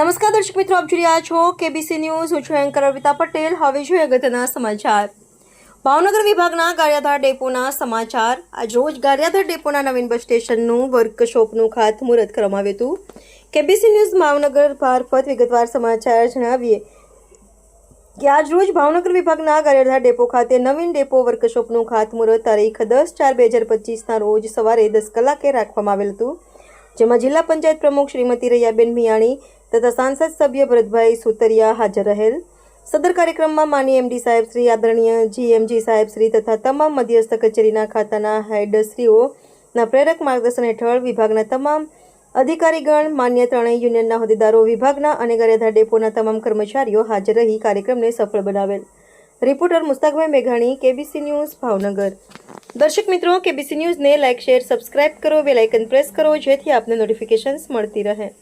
નમસ્કાર દર્શક મિત્રો, આપ જોઈ રહ્યા છો કેબીસી ન્યૂઝ હું છું એન્કર અર્પિતા પટેલ. હવે જોઈએ અગત્યના સમાચાર. ભાવનગર વિભાગના ગારિયાધાર ડેપોના સમાચાર. આજ રોજ ગારિયાધાર ડેપોના નવીન બસ સ્ટેશનનું વર્કશોપનું ખાતમુહૂર્ત કરવામાં આવ્યું હતું. કેબીસી ન્યૂઝ ભાવનગર મારફત વિગતવાર સમાચાર જણાવીએ. કે આજ રોજ ભાવનગર વિભાગના ગારિયાધાર ડેપો ખાતે નવીન ડેપો વર્કશોપનું ખાતમુહૂર્ત તારીખ દસ ચાર બે હજાર પચીસના રોજ સવારે દસ કલાકે રાખવામાં આવેલ હતું. જેમાં જિલ્લા પંચાયત પ્રમુખ શ્રીમતી રૈયાબેન મિયાણી તથા સાંસદ સભ્ય ભરતભાઈ સુતરિયા હાજર રહેલ. સદર કાર્યક્રમમાં માની એમડી સાહેબ શ્રી, આદરણીય જીએમજી સાહેબ શ્રી તથા તમામ મધ્યસ્થ કચેરીના ખાતાના હેડશ્રીઓના પ્રેરક માર્ગદર્શન હેઠળ વિભાગના તમામ અધિકારીગણ, માન્ય ત્રણેય યુનિયનના હોદ્દેદારો, વિભાગના અને ગરેધા ડેપોના તમામ કર્મચારીઓ હાજર રહી કાર્યક્રમને સફળ બનાવેલ. રિપોર્ટર મુસ્તાકભાઈ મેઘાણી, કેબીસી ન્યૂઝ, ભાવનગર. દર્શક મિત્રો, કેબીસી ન્યૂઝને લાઇક, શેર, સબસ્ક્રાઇબ કરો બેલાઇકન પ્રેસ કરો, જેથી આપને નોટિફિકેશન્સ મળતી રહે.